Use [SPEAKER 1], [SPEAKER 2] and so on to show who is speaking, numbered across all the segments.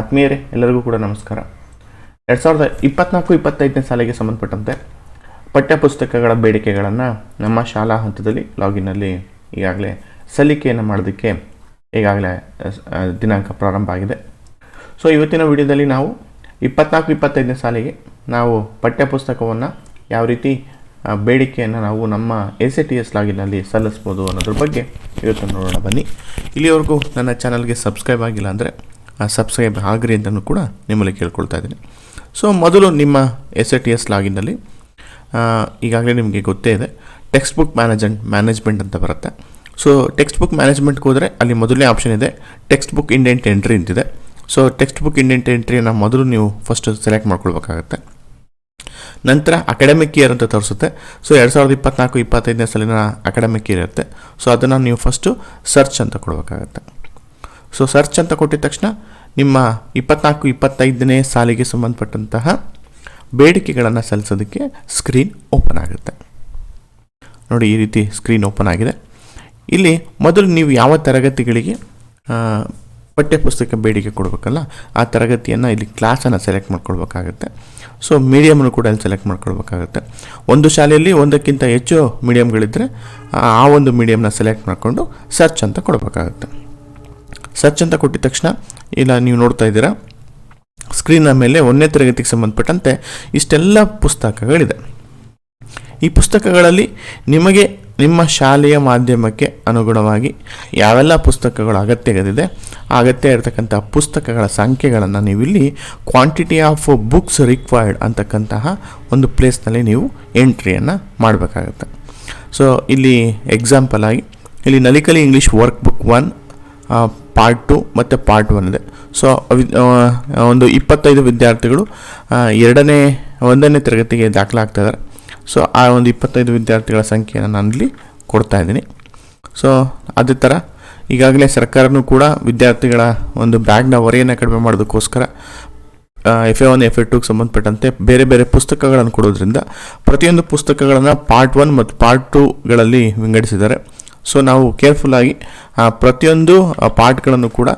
[SPEAKER 1] ಆತ್ಮೀಯರೇ, ಎಲ್ಲರಿಗೂ ಕೂಡ ನಮಸ್ಕಾರ. ಎರಡು ಸಾವಿರದ ಇಪ್ಪತ್ನಾಲ್ಕು, ಇಪ್ಪತ್ತೈದನೇ ಸಾಲಿಗೆ ಸಂಬಂಧಪಟ್ಟಂತೆ ಪಠ್ಯಪುಸ್ತಕಗಳ ಬೇಡಿಕೆಗಳನ್ನು ನಮ್ಮ ಶಾಲಾ ಹಂತದಲ್ಲಿ ಲಾಗಿನ್ನಲ್ಲಿ ಈಗಾಗಲೇ ಸಲ್ಲಿಕೆಯನ್ನು ಮಾಡೋದಕ್ಕೆ ಈಗಾಗಲೇ ದಿನಾಂಕ ಪ್ರಾರಂಭ ಆಗಿದೆ. ಸೊ ಇವತ್ತಿನ ವಿಡಿಯೋದಲ್ಲಿ ನಾವು ಇಪ್ಪತ್ನಾಲ್ಕು, ಇಪ್ಪತ್ತೈದನೇ ಸಾಲಿಗೆ ನಾವು ಪಠ್ಯಪುಸ್ತಕವನ್ನು ಯಾವ ರೀತಿ ಬೇಡಿಕೆಯನ್ನು ನಾವು ನಮ್ಮ ಎ ಸಿ ಟಿ ಎಸ್ ಲಾಗಿನಲ್ಲಿ ಸಲ್ಲಿಸ್ಬೋದು ಅನ್ನೋದ್ರ ಬಗ್ಗೆ ಇವತ್ತು ನೋಡೋಣ ಬನ್ನಿ. ಇಲ್ಲಿವರೆಗೂ ನನ್ನ ಚಾನಲ್ಗೆ ಸಬ್ಸ್ಕ್ರೈಬ್ ಆಗಿಲ್ಲ ಅಂದರೆ ಸಬ್ಸ್ಕ್ರೈಬ್ ಆಗ್ರಿ ಅಂತಲೂ ಕೂಡ ನಿಮ್ಮಲ್ಲಿ ಕೇಳ್ಕೊಳ್ತಾ ಇದ್ದೀನಿ. ಸೊ ಮೊದಲು ನಿಮ್ಮ ಎಸ್ ಎ ಟಿ ಎಸ್ ಲಾಗಿನಲ್ಲಿ ಈಗಾಗಲೇ ನಿಮಗೆ ಗೊತ್ತೇ ಇದೆ ಟೆಕ್ಸ್ಟ್ ಬುಕ್ ಮ್ಯಾನೇಜ್ಮೆಂಟ್ ಮ್ಯಾನೇಜ್ಮೆಂಟ್ ಅಂತ ಬರುತ್ತೆ. ಸೊ ಟೆಕ್ಸ್ಟ್ ಬುಕ್ ಮ್ಯಾನೇಜ್ಮೆಂಟ್ಗೆ ಹೋದರೆ ಅಲ್ಲಿ ಮೊದಲನೇ ಆಪ್ಷನ್ ಇದೆ ಟೆಕ್ಸ್ಟ್ ಬುಕ್ ಇಂಡೆಂಟ್ ಎಂಟ್ರಿ ಅಂತಿದೆ. ಸೊ ಟೆಕ್ಸ್ಟ್ ಬುಕ್ ಇಂಡೆಂಟ್ ಎಂಟ್ರಿಯನ್ನು ಮೊದಲು ನೀವು ಫಸ್ಟ್ ಸೆಲೆಕ್ಟ್ ಮಾಡ್ಕೊಳ್ಬೇಕಾಗತ್ತೆ. ನಂತರ ಅಕಾಡೆಮಿಕ್ ಇಯರ್ ಅಂತ ತೋರಿಸುತ್ತೆ. ಸೊ ಎರಡು ಸಾವಿರದ ಇಪ್ಪತ್ನಾಲ್ಕು, ಇಪ್ಪತ್ತೈದನೇ ಸಲಿನ ಅಕಾಡೆಮಿಕ್ ಇಯರ್ ಇರುತ್ತೆ. ಸೊ ಅದನ್ನು ನೀವು ಫಸ್ಟು ಸರ್ಚ್ ಅಂತ ಕೊಡಬೇಕಾಗತ್ತೆ. ಸೊ ಸರ್ಚ್ ಅಂತ ಕೊಟ್ಟಿದ ತಕ್ಷಣ ನಿಮ್ಮ ಇಪ್ಪತ್ನಾಲ್ಕು, ಇಪ್ಪತ್ತೈದನೇ ಸಾಲಿಗೆ ಸಂಬಂಧಪಟ್ಟಂತಹ ಬೇಡಿಕೆಗಳನ್ನು ಸಲ್ಲಿಸೋದಕ್ಕೆ ಸ್ಕ್ರೀನ್ ಓಪನ್ ಆಗುತ್ತೆ. ನೋಡಿ, ಈ ರೀತಿ ಸ್ಕ್ರೀನ್ ಓಪನ್ ಆಗಿದೆ. ಇಲ್ಲಿ ಮೊದಲು ನೀವು ಯಾವ ತರಗತಿಗಳಿಗೆ ಪಠ್ಯಪುಸ್ತಕ ಬೇಡಿಕೆ ಕೊಡಬೇಕಲ್ಲ, ಆ ತರಗತಿಯನ್ನು ಇಲ್ಲಿ ಕ್ಲಾಸನ್ನು ಸೆಲೆಕ್ಟ್ ಮಾಡ್ಕೊಳ್ಬೇಕಾಗತ್ತೆ. ಸೊ ಮೀಡಿಯಮನ್ನು ಕೂಡ ಇಲ್ಲಿ ಸೆಲೆಕ್ಟ್ ಮಾಡ್ಕೊಳ್ಬೇಕಾಗತ್ತೆ. ಒಂದು ಶಾಲೆಯಲ್ಲಿ ಒಂದಕ್ಕಿಂತ ಹೆಚ್ಚು ಮೀಡಿಯಮ್ಗಳಿದ್ದರೆ ಆ ಒಂದು ಮೀಡಿಯಮ್ನ ಸೆಲೆಕ್ಟ್ ಮಾಡಿಕೊಂಡು ಸರ್ಚ್ ಅಂತ ಕೊಡಬೇಕಾಗತ್ತೆ. ಸರ್ಚ್ ಅಂತ ಕೊಟ್ಟಿದ ತಕ್ಷಣ, ಇಲ್ಲ ನೀವು ನೋಡ್ತಾ ಇದ್ದೀರಾ? ಸ್ಕ್ರೀನ್ನ ಮೇಲೆ ಒಂದನೇ ತರಗತಿಗೆ ಸಂಬಂಧಪಟ್ಟಂತೆ ಇಷ್ಟೆಲ್ಲ ಪುಸ್ತಕಗಳಿದೆ. ಈ ಪುಸ್ತಕಗಳಲ್ಲಿ ನಿಮಗೆ ನಿಮ್ಮ ಶಾಲೆಯ ಮಾಧ್ಯಮಕ್ಕೆ ಅನುಗುಣವಾಗಿ ಯಾವೆಲ್ಲ ಪುಸ್ತಕಗಳು ಅಗತ್ಯಗದಿದೆ ಆ ಅಗತ್ಯ ಇರತಕ್ಕಂಥ ಪುಸ್ತಕಗಳ ಸಂಖ್ಯೆಗಳನ್ನು ನೀವು ಇಲ್ಲಿ ಕ್ವಾಂಟಿಟಿ ಆಫ್ ಬುಕ್ಸ್ ರಿಕ್ವೈರ್ಡ್ ಅಂತಕ್ಕಂತಹ ಒಂದು ಪ್ಲೇಸ್ನಲ್ಲಿ ನೀವು ಎಂಟ್ರಿಯನ್ನು ಮಾಡಬೇಕಾಗತ್ತೆ. ಸೊ ಇಲ್ಲಿ ಎಕ್ಸಾಂಪಲ್ ಆಗಿ, ಇಲ್ಲಿ Nalikali English work book one part two ಮತ್ತು ಪಾರ್ಟ್ ಒನ್ ಇದೆ ಸೊ ಒಂದು ಇಪ್ಪತ್ತೈದು ವಿದ್ಯಾರ್ಥಿಗಳು ಎರಡನೇ, ಒಂದನೇ ತರಗತಿಗೆ ದಾಖಲಾಗ್ತಾಯಿದ್ದಾರೆ ಸೊ ಆ ಒಂದು ಇಪ್ಪತ್ತೈದು ವಿದ್ಯಾರ್ಥಿಗಳ ಸಂಖ್ಯೆಯನ್ನು ನಾನಿಲ್ಲಿ ಕೊಡ್ತಾ ಇದ್ದೀನಿ. ಸೊ ಅದೇ ಥರ ಈಗಾಗಲೇ ಸರ್ಕಾರನೂ ಕೂಡ ವಿದ್ಯಾರ್ಥಿಗಳ ಒಂದು ಬ್ಯಾಗ್ನ ಹೊರೆಯನ್ನು ಕಡಿಮೆ ಮಾಡೋದಕ್ಕೋಸ್ಕರ F A one F A ಟೂಗೆ ಸಂಬಂಧಪಟ್ಟಂತೆ ಬೇರೆ ಬೇರೆ ಪುಸ್ತಕಗಳನ್ನು ಕೊಡೋದ್ರಿಂದ, ಪ್ರತಿಯೊಂದು ಪುಸ್ತಕಗಳನ್ನು ಪಾರ್ಟ್ ಒನ್ ಮತ್ತು ಪಾರ್ಟ್ ಟೂಗಳಲ್ಲಿ ವಿಂಗಡಿಸಿದ್ದಾರೆ. ಸೊ ನಾವು ಕೇರ್ಫುಲ್ಲಾಗಿ ಪ್ರತಿಯೊಂದು ಪಾರ್ಟ್ಗಳನ್ನು ಕೂಡ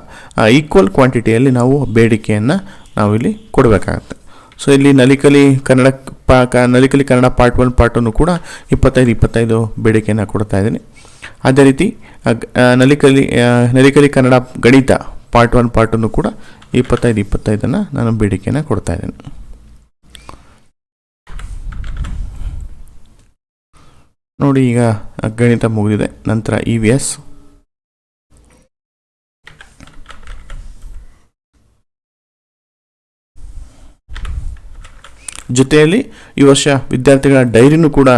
[SPEAKER 1] ಈಕ್ವಲ್ ಕ್ವಾಂಟಿಟಿಯಲ್ಲಿ ನಾವು ಬೇಡಿಕೆಯನ್ನು ನಾವು ಇಲ್ಲಿ ಕೊಡಬೇಕಾಗತ್ತೆ. ಸೊ ಇಲ್ಲಿ ನಲಿಕಲಿ ಕನ್ನಡ ಪಾ Nalikali Kannada part one part one ಕೂಡ ಇಪ್ಪತ್ತೈದು ಇಪ್ಪತ್ತೈದು ಬೇಡಿಕೆಯನ್ನು ಕೊಡ್ತಾ ಇದ್ದೀನಿ. ಅದೇ ರೀತಿ ನಲಿಕಲಿ ನಲಿಕಲಿ ಕನ್ನಡ ಗಣಿತ ಪಾರ್ಟ್ ಒನ್ ಪಾರ್ಟ್ ಒನ್ನು ಕೂಡ ಇಪ್ಪತ್ತೈದು, ಇಪ್ಪತ್ತೈದನ್ನು ನಾನು ಬೇಡಿಕೆಯನ್ನು ಕೊಡ್ತಾ ಇದ್ದೀನಿ. ನೋಡಿ ಈಗ ಗಣಿತ ಮುಗಿದಿದೆ. ನಂತರ ಇ ವಿ ಎಸ್ ಜೊತೆಯಲ್ಲಿ ಈ ವರ್ಷ ವಿದ್ಯಾರ್ಥಿಗಳ ಡೈರಿನೂ ಕೂಡ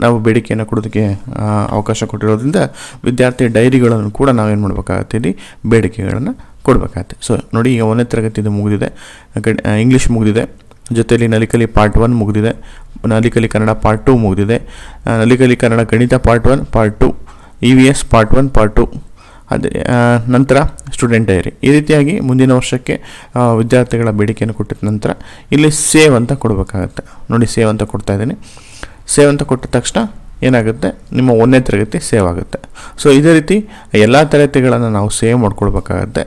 [SPEAKER 1] ನಾವು ಬೇಡಿಕೆಯನ್ನು ಕೊಡೋದಕ್ಕೆ ಅವಕಾಶ ಕೊಟ್ಟಿರೋದ್ರಿಂದ ವಿದ್ಯಾರ್ಥಿ ಡೈರಿಗಳನ್ನು ಕೂಡ ನಾವೇನು ಮಾಡಬೇಕಾಗತ್ತೆ ಇಲ್ಲಿ ಬೇಡಿಕೆಗಳನ್ನು ಕೊಡಬೇಕಾಗತ್ತೆ. ಸೊ ನೋಡಿ ಈಗ ಒಂದನೇ ತರಗತಿದು ಮುಗಿದಿದೆ. ಇಂಗ್ಲೀಷ್ ಮುಗಿದಿದೆ. ಜೊತೆಯಲ್ಲಿ ನಲಿಕಲಿ ಪಾರ್ಟ್ ಒನ್ ಮುಗಿದಿದೆ. ನಲಿಕಲಿ ಕನ್ನಡ ಪಾರ್ಟ್ ಟು ಮುಗಿದಿದೆ. ನಲಿಕಲಿ ಕನ್ನಡ ಗಣಿತ part one part two E V S part one part two ಅದೇ ನಂತರ ಸ್ಟೂಡೆಂಟ್ ಡೈರಿ ಈ ರೀತಿಯಾಗಿ ಮುಂದಿನ ವರ್ಷಕ್ಕೆ ವಿದ್ಯಾರ್ಥಿಗಳ ಬೇಡಿಕೆಯನ್ನು ಕೊಟ್ಟಿದ ನಂತರ ಇಲ್ಲಿ ಸೇವ್ ಅಂತ ಕೊಡಬೇಕಾಗತ್ತೆ. ನೋಡಿ ಸೇವ್ ಅಂತ ಕೊಡ್ತಾ ಇದ್ದೀನಿ. ಸೇವ್ ಅಂತ ಕೊಟ್ಟ ತಕ್ಷಣ ಏನಾಗುತ್ತೆ? ನಿಮ್ಮ ಒಂದನೇ ತರಗತಿ ಸೇವ್ ಆಗುತ್ತೆ. ಸೊ ಇದೇ ರೀತಿ ಎಲ್ಲ ತರಗತಿಗಳನ್ನು ನಾವು ಸೇವ್ ಮಾಡ್ಕೊಳ್ಬೇಕಾಗತ್ತೆ.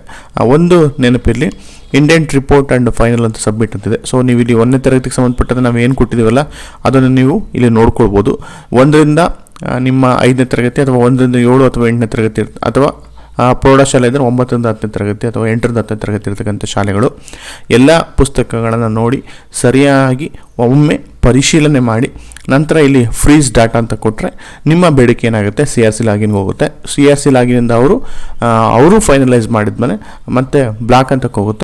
[SPEAKER 1] ಒಂದು ನೆನಪಿರಲಿ ಇಂಡೆಂಟ್ ರಿಪೋರ್ಟ್ ಆ್ಯಂಡ್ ಫೈನಲ್ ಅಂತ ಸಬ್ಮಿಟ್ ಅಂತಿದೆ. ಸೊ ನೀವು ಇಲ್ಲಿ ಒಂದನೇ ತರಗತಿಗೆ ಸಂಬಂಧಪಟ್ಟಂತೆ ನಾವು ಏನು ಕೊಟ್ಟಿದ್ದೀವಲ್ಲ, ಅದನ್ನು ನೀವು ಇಲ್ಲಿ ನೋಡ್ಕೊಳ್ಬೋದು. ಒಂದರಿಂದ ನಿಮ್ಮ ಐದನೇ ತರಗತಿ ಅಥವಾ ಒಂದರಿಂದ ಏಳು ಅಥವಾ ಎಂಟನೇ ತರಗತಿ ಅಥವಾ ಪ್ರೌಢಶಾಲೆ ಇದ್ದರೆ ಒಂಬತ್ತರಿಂದ ಹತ್ತನೇ ತರಗತಿ ಅಥವಾ ಎಂಟರಿಂದ ಹತ್ತನೇ ತರಗತಿ ಇರತಕ್ಕಂಥ ಶಾಲೆಗಳು. ಎಲ್ಲ ಪುಸ್ತಕಗಳನ್ನು ನೋಡಿ ಸರಿಯಾಗಿ ಒಮ್ಮೆ ಪರಿಶೀಲನೆ ಮಾಡಿ, ನಂತರ ಇಲ್ಲಿ ಫ್ರೀಸ್ ಡಾಟಾ ಅಂತ ಕೊಟ್ಟರೆ ನಿಮ್ಮ ಬೇಡಿಕೆ ಏನಾಗುತ್ತೆ? ಸಿ ಆರ್ ಸಿ ಲಾಗಿನ್ಗೆ ಹೋಗುತ್ತೆ. ಸಿ ಆರ್ ಸಿ ಲಾಗಿನಿಂದ ಅವರು ಅವರು ಫೈನಲೈಸ್ ಮಾಡಿದ್ಮೇಲೆ ಮತ್ತೆ ಬ್ಲಾಕ್ ಅಂತ ಹೋಗುತ್ತೆ.